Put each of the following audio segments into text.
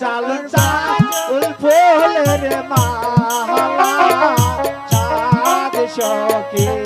চাল চাল ফুল রে মা চাঁদ সখী।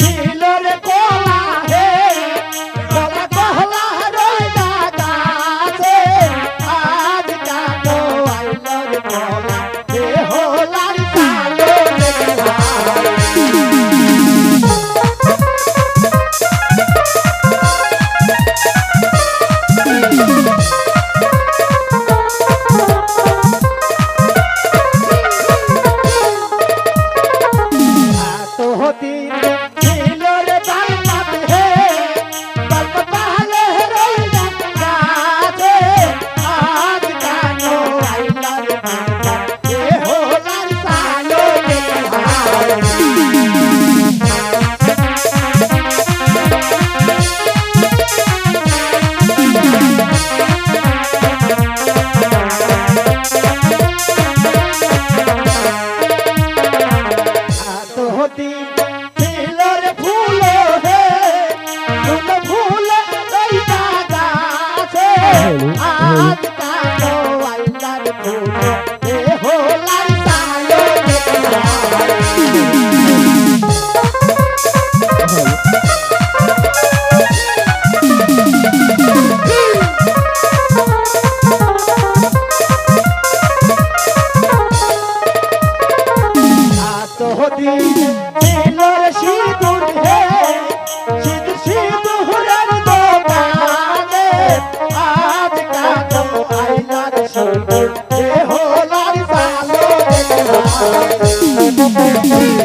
ছিল রে কোলা হে Thank you.